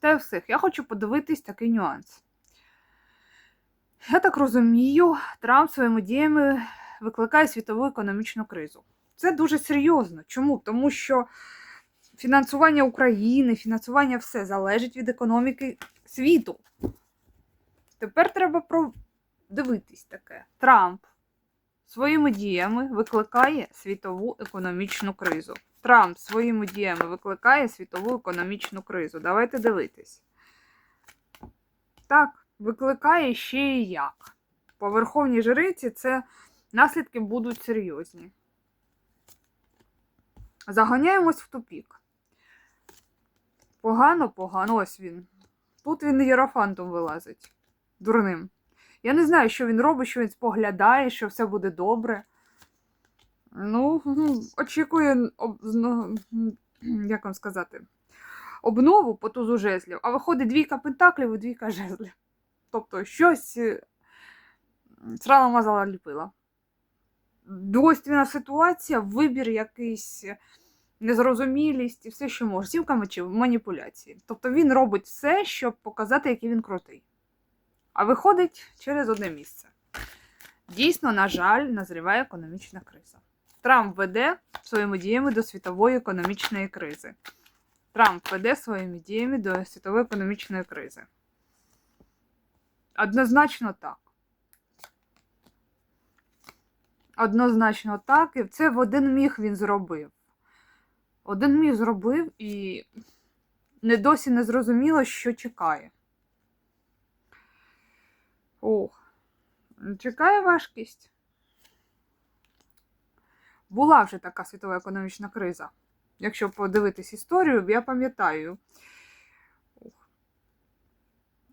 Та й всіх. Я хочу подивитись такий нюанс. Я так розумію, Трамп своїми діями викликає світову економічну кризу. Це дуже серйозно. Чому? Тому що фінансування України, фінансування все залежить від економіки світу. Тепер треба продивитись таке. Трамп своїми діями викликає світову економічну кризу. Трамп своїми діями викликає світову економічну кризу. Давайте дивитись. Так, викликає ще і як. По верховній жриці це наслідки будуть серйозні. Заганяємось в тупік. Погано, погано, ось він. Тут він єрофантом вилазить. Дурним. Я не знаю, що він робить, що він споглядає, що все буде добре. Ну, ну, очікує, як вам сказати, обнову по тузу жезлів, а виходить двійка пентаклів і двійка жезлів. Тобто щось е, срала мазала ліпила. Двойственна ситуація, вибір якийсь, незрозумілість і все, що може. Сімка мечів, маніпуляції. Тобто він робить все, щоб показати, який він крутий. А виходить через одне місце. Дійсно, на жаль, назріває економічна криза. Трамп веде своїми діями до світової економічної кризи. Трамп веде своїми діями до світової економічної кризи. Однозначно так. Однозначно так, і це в один міг він зробив. Один міг зробив і не досі не зрозуміло, що чекає. Ох, чекає важкість. Була вже така світова економічна криза. Якщо подивитись історію, я пам'ятаю.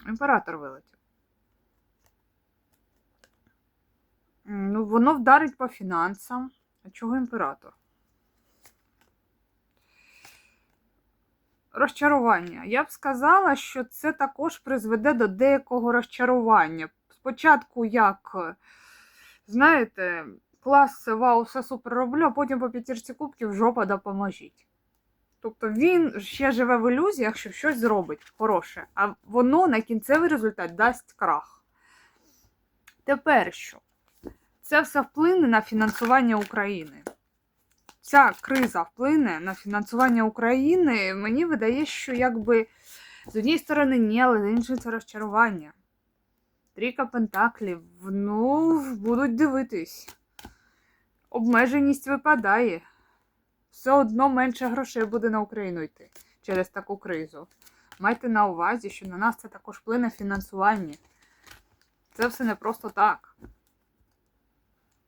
Імператор вилетів. Ну, воно вдарить по фінансам. А чого імператор? Розчарування. Я б сказала, що це також призведе до деякого розчарування. Спочатку, як, знаєте, клас вау, все супер роблю, а потім по п'ятірці кубків жопа допоможіть. Тобто він ще живе в ілюзіях, що щось зробить хороше, а воно на кінцевий результат дасть крах. Тепер що? Це все вплине на фінансування України. Ця криза вплине на фінансування України. Мені видає, що якби з однієї сторони ні, але з іншої це розчарування. Трійка пентаклів, ну, будуть дивитись. Обмеженість випадає. Все одно менше грошей буде на Україну йти через таку кризу. Майте на увазі, що на нас це також вплине фінансування. Це все не просто так.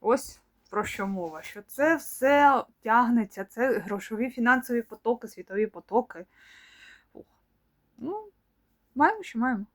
Ось про що мова. Що це все тягнеться, це грошові фінансові потоки, світові потоки. Ну, маємо, що маємо.